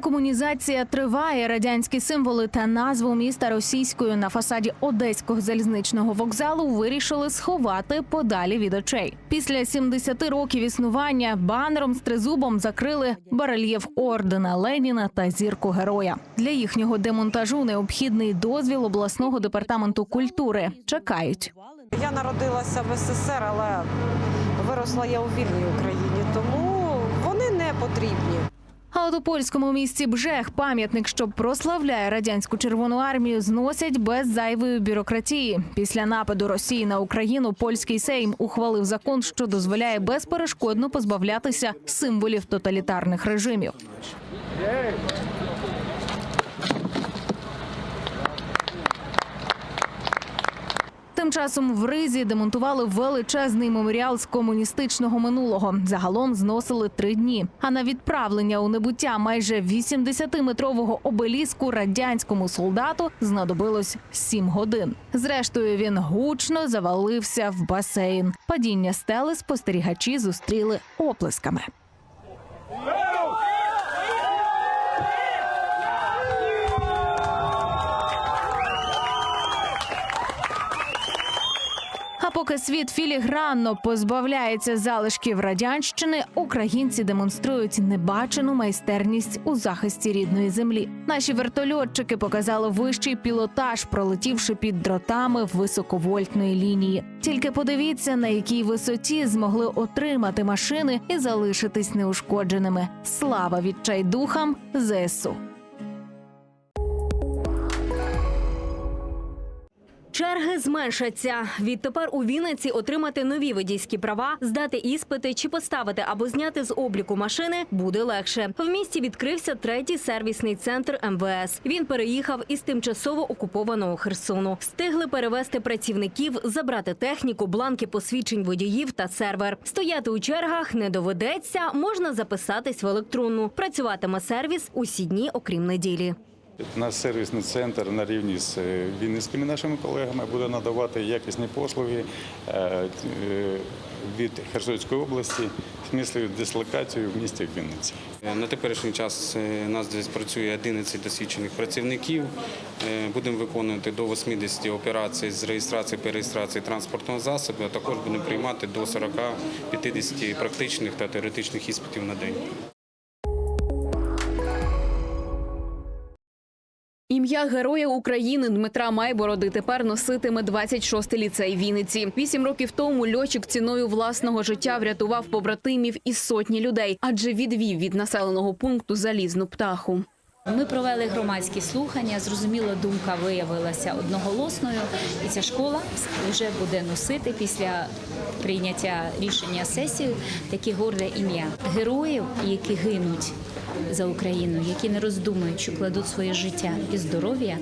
Декомунізація триває. Радянські символи та назву міста російською на фасаді одеського залізничного вокзалу вирішили сховати подалі від очей. Після 70 років існування банером з тризубом закрили барельєф ордена Леніна та зірку героя. Для їхнього демонтажу необхідний дозвіл обласного департаменту культури. Чекають. Я народилася в СССР, але виросла я у вільній Україні, тому вони не потрібні. А от у польському місті Бжех пам'ятник, що прославляє радянську червону армію, зносять без зайвої бюрократії. Після нападу Росії на Україну польський сейм ухвалив закон, що дозволяє безперешкодно позбавлятися символів тоталітарних режимів. Часом в Ризі демонтували величезний меморіал з комуністичного минулого. Загалом зносили три дні. А на відправлення у небуття майже 80-метрового обеліску радянському солдату знадобилось 7 годин. Зрештою, він гучно завалився в басейн. Падіння стели спостерігачі зустріли оплесками. Поки світ філігранно позбавляється залишків радянщини, українці демонструють небачену майстерність у захисті рідної землі. Наші вертольотчики показали вищий пілотаж, пролетівши під дротами високовольтної лінії. Тільки подивіться, на якій висоті змогли отримати машини і залишитись неушкодженими. Слава відчайдухам ЗСУ! Черги зменшаться. Відтепер у Вінниці отримати нові водійські права, здати іспити чи поставити або зняти з обліку машини буде легше. В місті відкрився третій сервісний центр МВС. Він переїхав із тимчасово окупованого Херсону. Встигли перевести працівників, забрати техніку, бланки посвідчень водіїв та сервер. Стояти у чергах не доведеться. Можна записатись в електронну. Працюватиме сервіс усі дні, окрім неділі. Наш сервісний центр на рівні з е, вінницькими нашими колегами буде надавати якісні послуги е, е, від Херсонської області в смислі дислокацію в місті Вінниці. На теперішній час е, у нас десь працює 11 досвідчених працівників. Е, Будемо виконувати до 80 операцій з реєстрації перереєстрації транспортного засобу, а також будемо приймати до 40-50 практичних та теоретичних іспитів на день. Ім'я Героя України Дмитра Майбороди тепер носитиме 26-й ліцей Вінниці. Вісім років тому льотчик ціною власного життя врятував побратимів із сотні людей, адже відвів від населеного пункту залізну птаху. Ми провели громадські слухання. Зрозуміло, думка виявилася одноголосною, і ця школа вже буде носити після прийняття рішення сесії таке горде ім'я героїв, які гинуть за Україну, які не роздумують, що кладуть своє життя і здоров'я.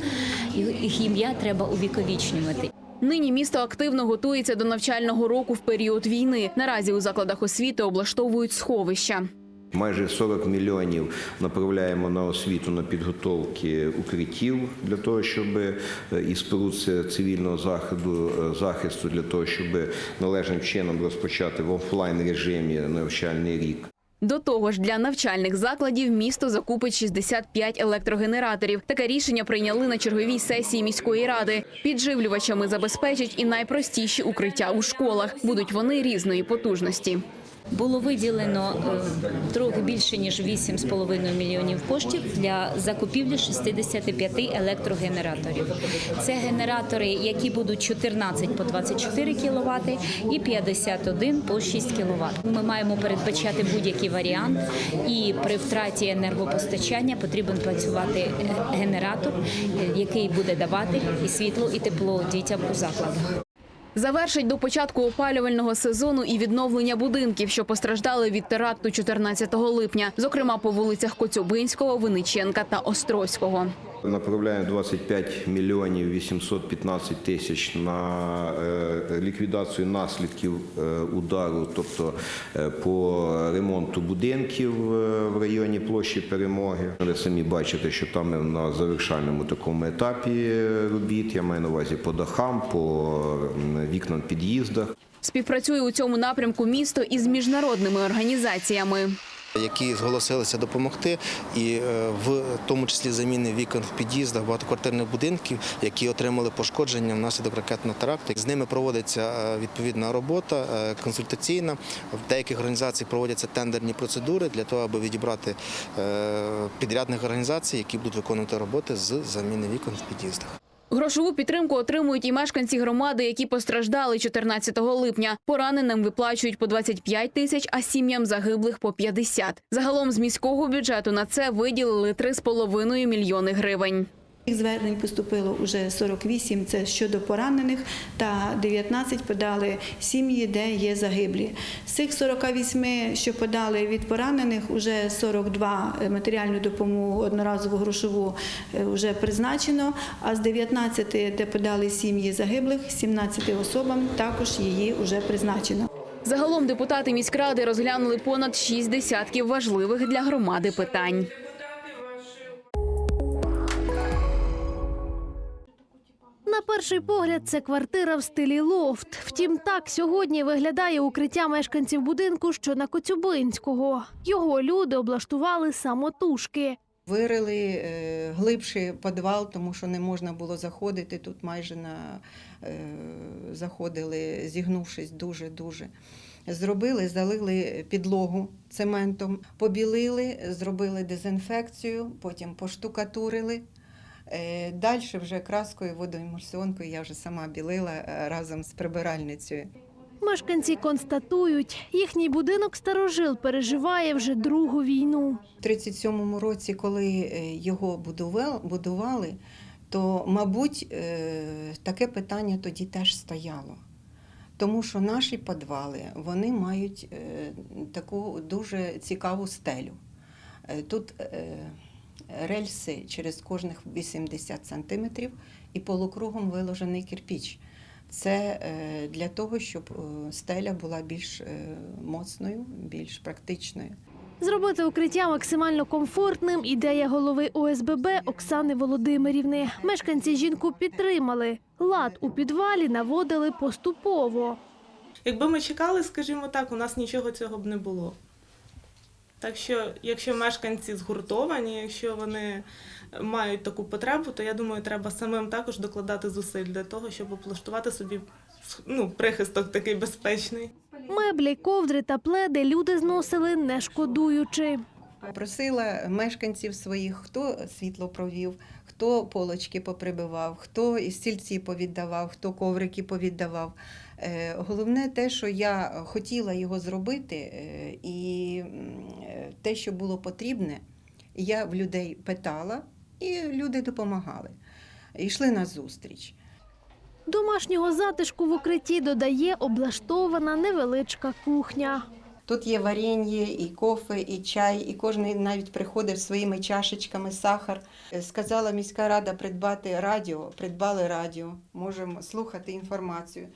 Їх ім'я треба увіковічнювати. Нині місто активно готується до навчального року в період війни. Наразі у закладах освіти облаштовують сховища. Майже 40 мільйонів направляємо на освіту на підготовки укриттів для того, щоб е, і споруд цивільного заходу е, захисту для того, щоб належним чином розпочати в офлайн режимі навчальний рік. До того ж, для навчальних закладів місто закупить 65 електрогенераторів. Таке рішення прийняли на черговій сесії міської ради. Підживлювачами забезпечать і найпростіші укриття у школах. Будуть вони різної потужності. Було виділено е, трохи більше ніж 8,5 мільйонів коштів для закупівлі 65 електрогенераторів. Це генератори, які будуть 14 по 24 кВт і 51 по 6 кВт. Ми маємо передбачати будь-який варіант, і при втраті енергопостачання потрібен працювати е, генератор, е, який буде давати і світло, і тепло дітям у закладах. Завершить до початку опалювального сезону і відновлення будинків, що постраждали від теракту 14 липня, зокрема по вулицях Коцюбинського, Виниченка та Острозького. Направляємо 25 мільйонів 815 тисяч на е, ліквідацію наслідків е, удару, тобто е, по ремонту будинків в районі площі Перемоги. Ви самі бачите, що там на завершальному такому етапі робіт. Я маю на увазі по дахам, по вікнам під'їздах. Співпрацює у цьому напрямку місто із міжнародними організаціями. Які зголосилися допомогти, і е, в тому числі заміни вікон в під'їздах багатоквартирних будинків, які отримали пошкодження внаслідок ракетного теракту. З ними проводиться е, відповідна робота е, консультаційна. В деяких організацій проводяться тендерні процедури для того, аби відібрати підрядних організацій, які будуть виконувати роботи з заміни вікон в під'їздах. Грошову підтримку отримують і мешканці громади, які постраждали 14 липня. Пораненим виплачують по 25 тисяч, а сім'ям загиблих по 50. Загалом з міського бюджету на це виділили 3,5 мільйони гривень. Звернень поступило вже 48, це щодо поранених, та 19 подали сім'ї, де є загиблі. З цих 48, що подали від поранених, вже 42 матеріальну допомогу одноразову грошову е, вже призначено, а з 19, де подали сім'ї загиблих, 17 особам також її вже призначено. Загалом депутати міськради розглянули понад шість десятків важливих для громади питань. На перший погляд, це квартира в стилі лофт. Втім, так сьогодні виглядає укриття мешканців будинку, що на Коцюбинського. Його люди облаштували самотужки. Вирили е, глибший підвал, тому що не можна було заходити. Тут майже на, е, заходили, зігнувшись дуже-дуже. Зробили, залили підлогу цементом, побілили, зробили дезінфекцію, потім поштукатурили. Е, Далі вже краскою, водоімульсіонкою я вже сама білила е, разом з прибиральницею. Мешканці констатують, їхній будинок старожил переживає вже другу війну. У 37-му році, коли е, його будували, то, мабуть, таке питання тоді теж стояло. Тому що наші підвали вони мають таку дуже цікаву стелю. Тут рельси через кожних 80 сантиметрів і полукругом виложений кирпіч. Це е, для того, щоб е, стеля була більш е, моцною, більш практичною. Зробити укриття максимально комфортним ідея голови ОСББ Оксани Володимирівни. Мешканці жінку підтримали. Лад у підвалі наводили поступово. Якби ми чекали, скажімо так, у нас нічого цього б не було. Так що, якщо мешканці згуртовані, якщо вони мають таку потребу, то я думаю, треба самим також докладати зусиль для того, щоб облаштувати собі ну, прихисток такий безпечний. Меблі, ковдри та пледи люди зносили не шкодуючи. Просила мешканців своїх, хто світло провів, хто полочки поприбивав, хто і стільці повіддавав, хто коврики повіддавав. Е, Головне те, що я хотіла його зробити, е, і те, що було потрібне, я в людей питала, і люди допомагали. Йшли на зустріч. Домашнього затишку в укритті додає облаштована невеличка кухня. Тут є варення, і кофе, і чай, і кожен навіть приходив своїми чашечками, сахар. Сказала міська рада придбати радіо, придбали радіо, можемо слухати інформацію.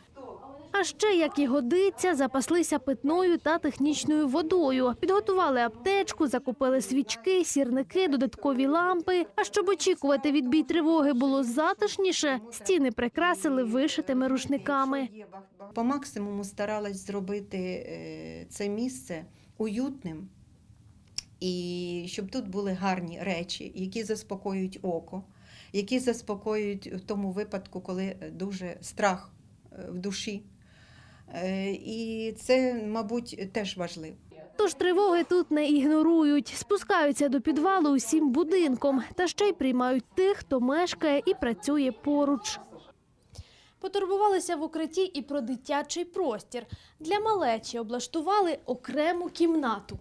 А ще, як і годиться, запаслися питною та технічною водою. Підготували аптечку, закупили свічки, сірники, додаткові лампи. А щоб очікувати відбій тривоги було затишніше, стіни прикрасили вишитими рушниками. По максимуму старалась зробити е, це місце уютним, і щоб тут були гарні речі, які заспокоюють око, які заспокоюють в тому випадку, коли дуже страх е, в душі. Е, І це, мабуть, теж важливо. Тож тривоги тут не ігнорують, спускаються до підвалу усім будинком та ще й приймають тих, хто мешкає і працює поруч. Потурбувалися в укритті і про дитячий простір. Для малечі облаштували окрему кімнату.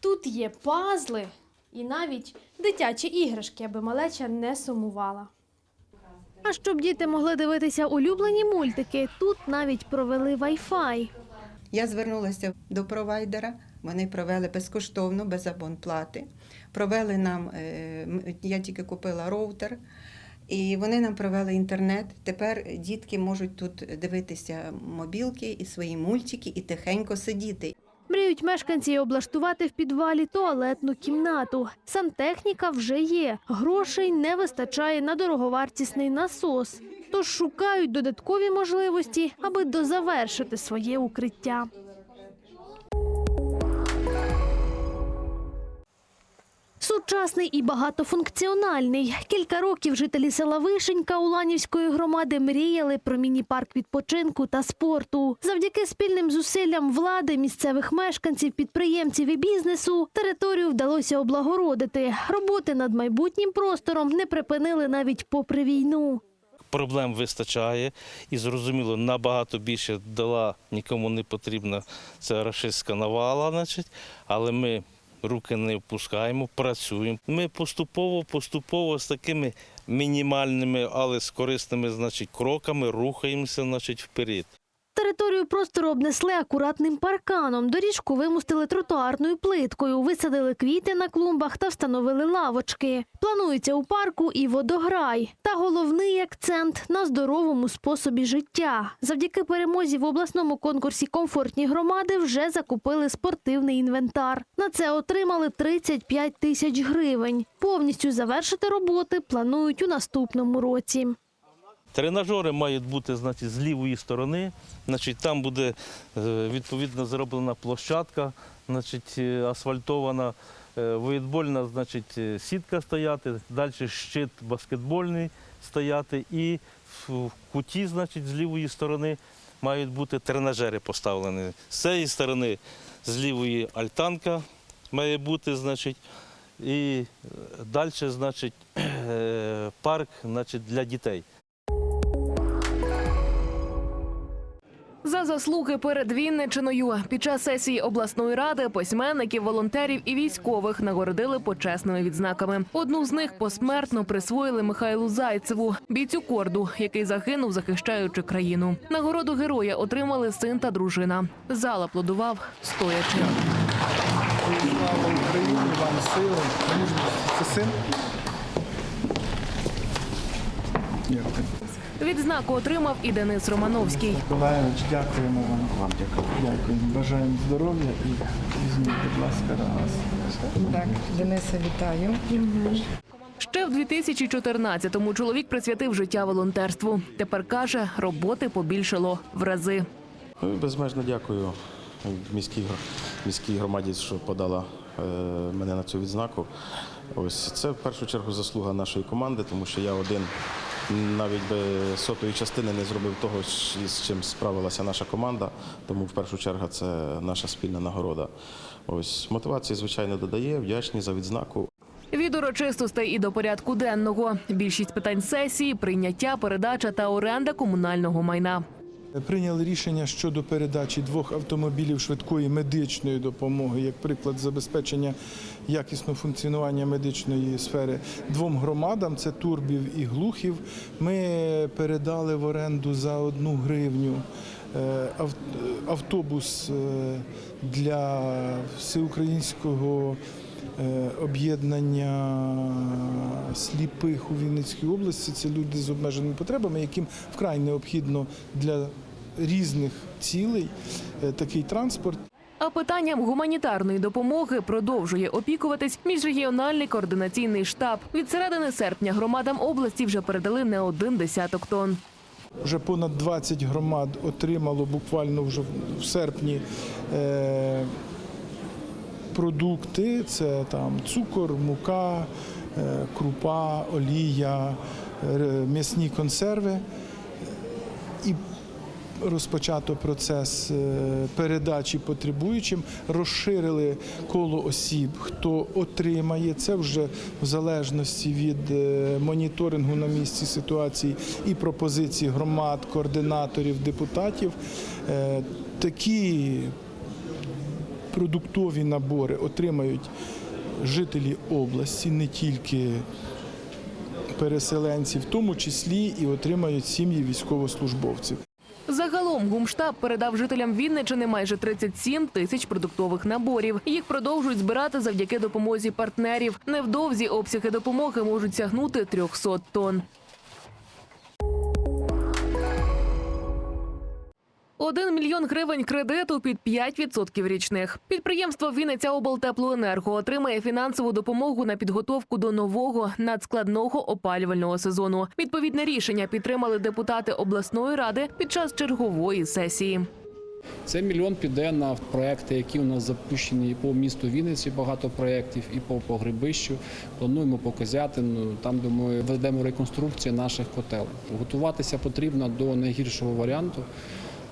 Тут є пазли і навіть дитячі іграшки, аби малеча не сумувала. А щоб діти могли дивитися улюблені мультики, тут навіть провели Wi-Fi. Я звернулася до провайдера. Вони провели безкоштовно, без абонплати. Провели нам, е, я тільки купила роутер, і вони нам провели інтернет. Тепер дітки можуть тут дивитися мобілки і свої мультики, і тихенько сидіти. Мріють мешканці облаштувати в підвалі туалетну кімнату. Сантехніка вже є. Грошей не вистачає на дороговартісний насос. Тож шукають додаткові можливості, аби дозавершити своє укриття. Сучасний і багатофункціональний. Кілька років жителі села Вишенька Уланівської громади мріяли про міні-парк відпочинку та спорту. Завдяки спільним зусиллям влади, місцевих мешканців, підприємців і бізнесу територію вдалося облагородити. Роботи над майбутнім простором не припинили навіть попри війну. проблем вистачає і зрозуміло, набагато більше дала нікому не потрібна ця рашистська навала, значить, але ми руки не впускаємо, працюємо. Ми поступово, поступово з такими мінімальними, але з корисними значить, кроками рухаємося значить, вперед. Територію простору обнесли акуратним парканом, доріжку вимустили тротуарною плиткою, висадили квіти на клумбах та встановили лавочки. Планується у парку і водограй. Та головний акцент на здоровому способі життя. Завдяки перемозі в обласному конкурсі Комфортні громади вже закупили спортивний інвентар. На це отримали 35 тисяч гривень. Повністю завершити роботи планують у наступному році. Тренажери мають бути значить, з лівої сторони. Значить, там буде е, відповідно зроблена площадка, значить, е, асфальтована, е, воєтбольна значить, сітка стояти, далі щит баскетбольний стояти і в куті значить, з лівої сторони мають бути тренажери поставлені. З цієї сторони з лівої альтанка має бути, значить, і далі значить, парк значить, для дітей. Заслуги перед Вінничиною під час сесії обласної ради письменників, волонтерів і військових нагородили почесними відзнаками. Одну з них посмертно присвоїли Михайлу Зайцеву, бійцю корду, який загинув, захищаючи країну. Нагороду героя отримали син та дружина. Зал аплодував стоячи. Слава Україні, вам сили. Це син? Дякую. Відзнаку отримав і Денис Романовський. Миколаївич, дякуємо вам. Вам дякую. Дякую. Бажаємо здоров'я і візьміть, будь ласка, раз. Так, Дениса, вітаю. Ще в 2014-му чоловік присвятив життя волонтерству. Тепер каже, роботи побільшало в рази. Ну, Безмежно дякую міській, міській громаді, що подала е, мене на цю відзнаку. Ось це в першу чергу заслуга нашої команди, тому що я один навіть би сотої частини не зробив того, з чим справилася наша команда. Тому в першу чергу це наша спільна нагорода. Ось мотивації, звичайно, додає, вдячні за відзнаку. Від урочистостей і до порядку денного. Більшість питань сесії, прийняття, передача та оренда комунального майна. Прийняли рішення щодо передачі двох автомобілів швидкої медичної допомоги, як приклад забезпечення якісного функціонування медичної сфери двом громадам це Турбів і Глухів. Ми передали в оренду за одну гривню е, автобус е, для всеукраїнського об'єднання сліпих у Вінницькій області. Це люди з обмеженими потребами, яким вкрай необхідно для різних цілей е, такий транспорт. А питанням гуманітарної допомоги продовжує опікуватись міжрегіональний координаційний штаб. Від середини серпня громадам області вже передали не один десяток тонн. Вже понад 20 громад отримало буквально вже в серпні е, продукти. Це там цукор, мука, е, крупа, олія, м'ясні консерви. І розпочато процес е, передачі потребуючим, розширили коло осіб, хто отримає це вже в залежності від е, моніторингу на місці ситуації і пропозицій громад, координаторів, депутатів. Такі продуктові набори отримають жителі області, не тільки переселенці, в тому числі і отримають сім'ї військовослужбовців. Загалом гумштаб передав жителям Вінничини майже 37 тисяч продуктових наборів. Їх продовжують збирати завдяки допомозі партнерів. Невдовзі обсяги допомоги можуть сягнути 300 тонн. Один мільйон гривень кредиту під 5% річних. Підприємство Вінниця облтеплоенерго отримає фінансову допомогу на підготовку до нового надскладного опалювального сезону. Відповідне рішення підтримали депутати обласної ради під час чергової сесії. Це мільйон піде на проекти, які у нас запущені по місту Вінниці. Багато проєктів, і по Погребищу. Плануємо по Козятину, там де ми ведемо реконструкцію наших котел. Готуватися потрібно до найгіршого варіанту.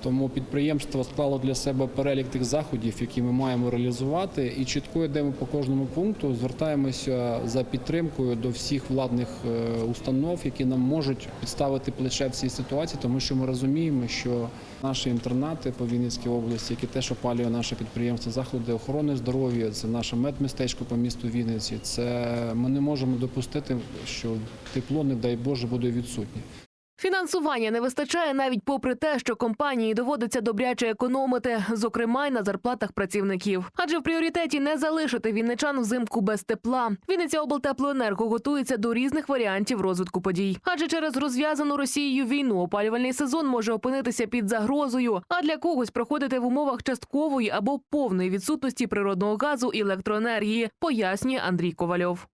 Тому підприємство склало для себе перелік тих заходів, які ми маємо реалізувати, і чітко йдемо по кожному пункту. Звертаємося за підтримкою до всіх владних е, установ, які нам можуть підставити плече в цій ситуації, тому що ми розуміємо, що наші інтернати по Вінницькій області, які теж опалює наше підприємство, заклади охорони здоров'я, це наше медмістечко по місту Вінниці. Це ми не можемо допустити, що тепло, не дай Боже, буде відсутнє. Фінансування не вистачає навіть попри те, що компанії доводиться добряче економити, зокрема й на зарплатах працівників. Адже в пріоритеті не залишити вінничан взимку без тепла. Вінниця облтеплоенерго готується до різних варіантів розвитку подій. Адже через розв'язану Росією війну опалювальний сезон може опинитися під загрозою, а для когось проходити в умовах часткової або повної відсутності природного газу і електроенергії, пояснює Андрій Ковальов.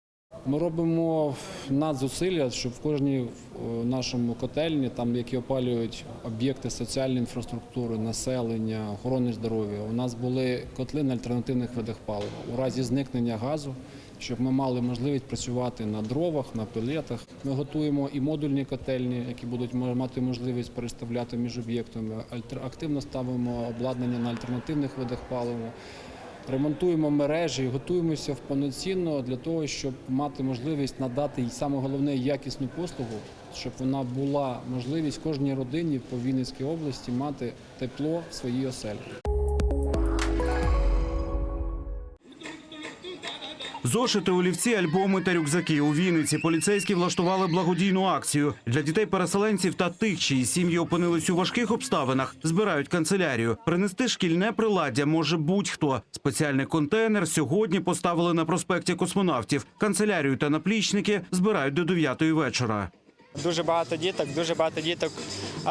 Ми робимо надзусилля, щоб в кожній е, нашому котельні, там які опалюють об'єкти соціальної інфраструктури, населення, охорони здоров'я, у нас були котли на альтернативних видах палива. У разі зникнення газу, щоб ми мали можливість працювати на дровах, на пелетах. Ми готуємо і модульні котельні, які будуть мати можливість переставляти між об'єктами. Активно ставимо обладнання на альтернативних видах палива. Ремонтуємо мережі, готуємося в повноцінно для того, щоб мати можливість надати і саме головне якісну послугу, щоб вона була можливість кожній родині по Вінницькій області мати тепло в своїй оселі. Зошити, олівці, альбоми та рюкзаки у Вінниці поліцейські влаштували благодійну акцію для дітей-переселенців та тих, чиї сім'ї опинились у важких обставинах. Збирають канцелярію. Принести шкільне приладдя може будь-хто. Спеціальний контейнер сьогодні поставили на проспекті космонавтів. Канцелярію та наплічники збирають до 9 вечора. Дуже багато діток, дуже багато діток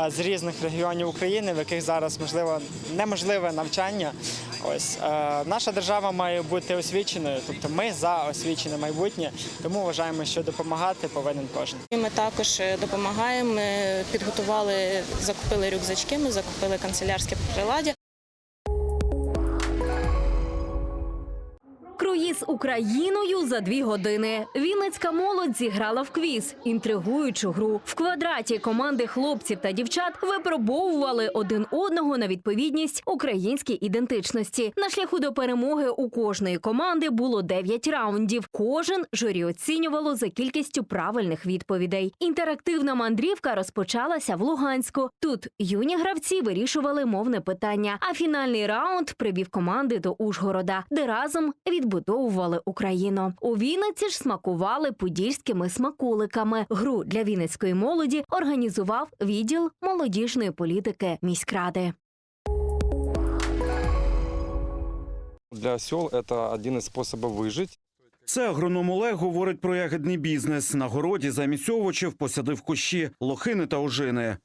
з різних регіонів України, в яких зараз можливо неможливе навчання. Ось наша держава має бути освіченою, тобто ми за освічене майбутнє, тому вважаємо, що допомагати повинен кожен. Ми також е, допомагаємо. Ми підготували, закупили рюкзачки, ми закупили канцелярське приладдя. Круїз Україною за дві години. Вінницька молодь зіграла в квіз, інтригуючу гру. В квадраті команди хлопців та дівчат випробовували один одного на відповідність українській ідентичності. На шляху до перемоги у кожної команди було 9 раундів. Кожен журі оцінювало за кількістю правильних відповідей. Інтерактивна мандрівка розпочалася в Луганську. Тут юні гравці вирішували мовне питання. А фінальний раунд привів команди до Ужгорода, де разом відбудовували Україну. У Вінниці ж смакували подільськими смаколиками. Гру для вінницької молоді організував відділ молодіжної політики міськради. Для сел это один из способов выжить. Це агроном Олег говорить про ягідний бізнес. На городі замість овочів посадив кущі, лохини та ожини.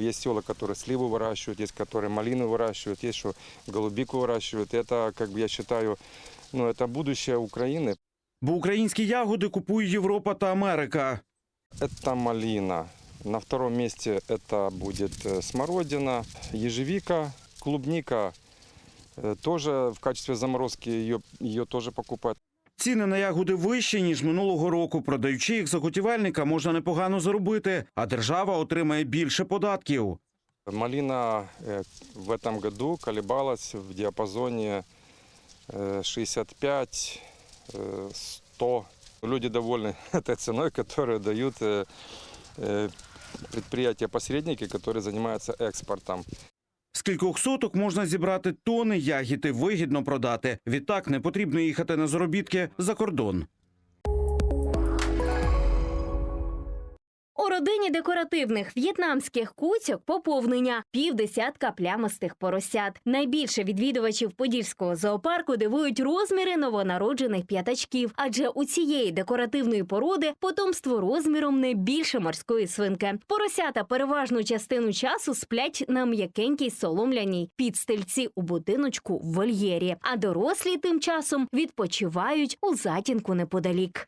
Есть села, которые сливу выращивают, есть которые малину выращивают, есть что голубику выращивают. Это, как бы я считаю, ну, это будущее Украины. Бо українські ягоди купує Європа та Америка. Это малина. На втором месте это будет э, смородина, ежевика, клубника. Э, Тоже в качестве заморозки ее, ее тоже покупают. Ціни на ягоди вищі, ніж минулого року. Продаючи їх заготівельника, можна непогано заробити, а держава отримає більше податків. Малина э, в этом году колебалась в диапазоне э, 65-100. Люди довольны этой ценой, которую дают э, э, предприятия-посредники, которые занимаются экспортом. З кількох соток можна зібрати тони ягід і вигідно продати. Відтак не потрібно їхати на заробітки за кордон. У родині декоративних в'єтнамських куцьок поповнення півдесятка плямистих поросят. Найбільше відвідувачів подільського зоопарку дивують розміри новонароджених п'ятачків, адже у цієї декоративної породи потомство розміром не більше морської свинки. Поросята переважну частину часу сплять на м'якенькій соломляній підстильці у будиночку в вольєрі, а дорослі тим часом відпочивають у затінку неподалік.